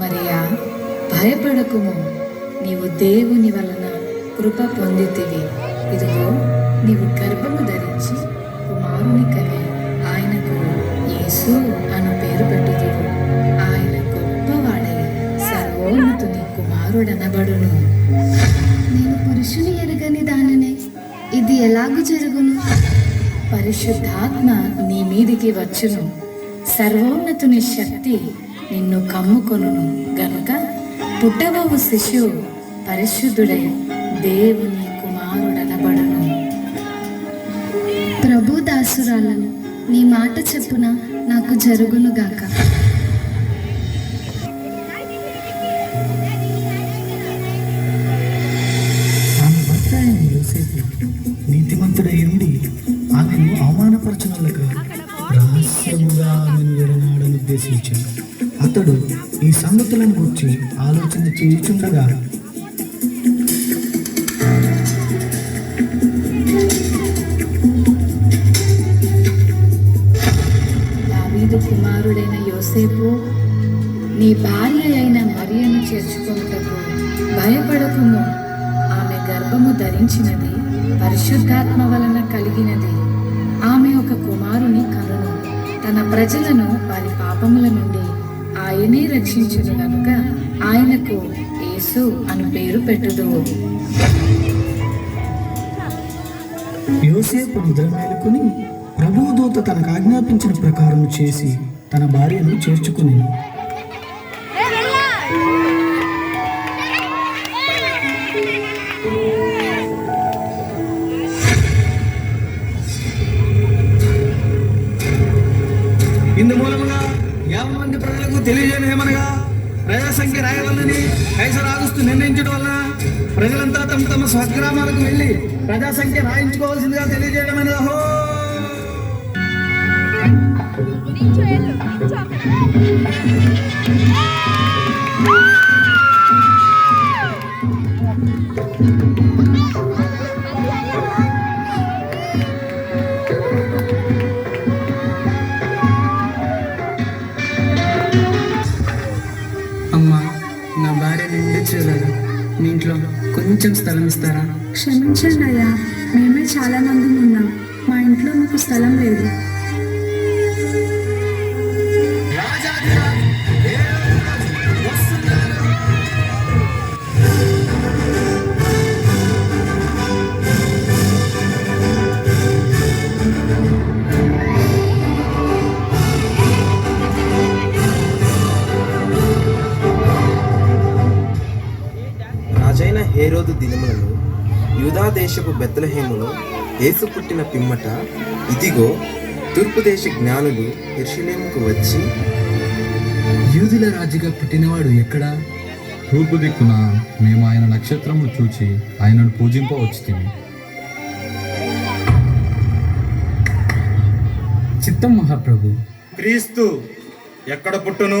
మరియా భయపడకుము. నీవు దేవుని వలన కృప పొందితివి. ఇదిగో నీవు గర్భము ధరించి కుమారుని కని ఆయనకు యేసు అను పేరు పెట్టుదువు. ఆయన గొప్పవాడై సర్వోన్నతుని కుమారుడనబడును. నేను పురుషుని ఎరగని దానినే ఇది ఎలాగూ జరుగును? పరిశుద్ధాత్మ నీ మీదికి వచ్చును. సర్వోన్నతుని శక్తి నిన్ను కమ్ముకొను గనుక పుట్టబోవు శిశువు పరిశుద్ధుడై దేవుని కుమారుడనబడను. ప్రభు దాసురాలను నీ మాట చెప్పున నాకు జరుగును సంగతులను గురించి ఆలోచన చేయుచుండగా దావీదు కుమారుడైన యోసేపు నీ భార్య అయిన మరియను చేర్చుకొనుటకు భయపడకుము. ఆమె గర్భము ధరించినది పరిశుద్ధాత్మ వలన కలిగినది. ఆమె ఒక కుమారుని కనును. తన ప్రజలను వారి పాపముల నుండి ఆయనే రక్షించును గనుక ఆయనకు యేసు అని పేరు పెట్టుదువు యోసేపు నిద్ర మేలుకొని ప్రభువు దూత తనకు ఆజ్ఞాపించిన ప్రకారం చేసి తన భార్యను చేర్చుకుని ప్రజా సంఖ్య రాయవల్లని కైసర్ ఆగస్టు నిర్ణయించడం వలన ప్రజలంతా తమ తమ స్వగ్రామాలకు వెళ్ళి ప్రజా సంఖ్య రాయించుకోవాల్సిందిగా తెలియజేయడం అనేది అహో. అమ్మా నా భార్య నిండి చూడదు మీ ఇంట్లో కొంచెం స్థలం ఇస్తారా? క్షమించండి అయ్యా మేమే చాలా మంది ఉన్నాం. మా ఇంట్లో మీకు స్థలం లేదు. హేరోదు దినములలో యూదా దేశపు బెత్లహేములో యేసు పుట్టిన పిమ్మట ఇదిగో తూర్పు దేశ జ్ఞానులు ఎర్షలేముకు వచ్చి యూదుల రాజుగా పుట్టినవాడు ఎక్కడా? తూర్పు దిక్కున మేము ఆయన నక్షత్రము చూచి ఆయనను పూజింపవచ్చుతిమి. చిత్తం మహాప్రభు. క్రీస్తు ఎక్కడ పుట్టును?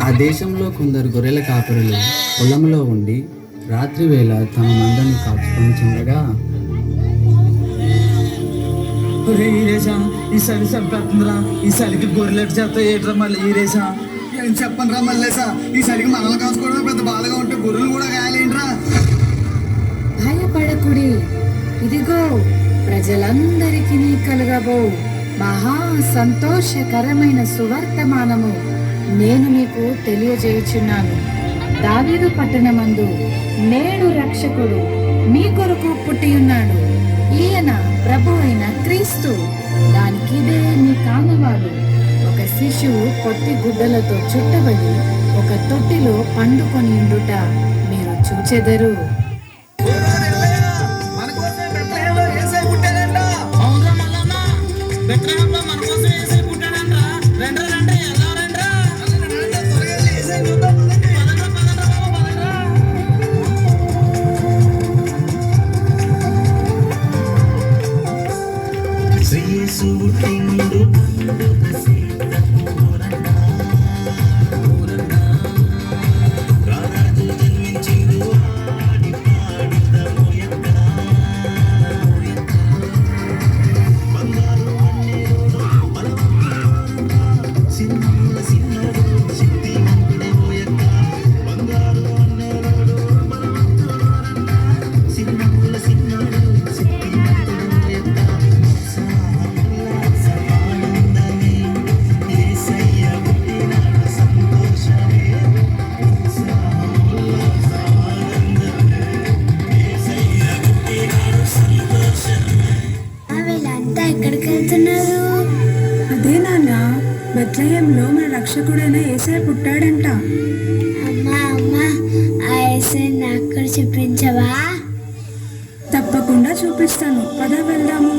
ఆ దేశంలో కొందరు గొర్రెల కాపరులు పొలంలో ఉండి రాత్రి వేళ తమ మందని కాచుకొని చూడగా ఈ సలి చంపేస్తుందిరా. ఈ సలికి గొర్రెలెట్ చేత ఏట్రా మళ్ళీ ఈరేసా ఏం చెప్పను రా మళ్ళేసా ఈ సలికి మనల్ని కాసుకోవడం పెద్ద బాధగా ఉంటే గొర్రెలు కూడా గాయాలేంట్రా? భయపడకుడి ఇదిగో ప్రజలందరికీ కలుగబో. మహా సంతోషకరమైన సువర్తమానము నేను మీకు తెలియజేయుచున్నాను. దావీదు పట్టణమందు నేడు రక్షకుడు మీ కొరకు పుట్టి ఉన్నాడు ఈయన ప్రభు అయిన క్రీస్తు. దానికిదే మీ కామవాడు ఒక శిశువు పొట్టి గుడ్డలతో చుట్టబడి ఒక తొట్టిలో పండుకొని ఉండుట మీరు చూచెదరు. சூட்டிங்கும் బెత్లహేంలో మన రక్షకుడైన ఏసై పుట్టాడంట. అమ్మా అమ్మా ఆ ఎస్ఐ నాకు చూపించవా? తప్పకుండా చూపిస్తాను. పద వెళ్దాము.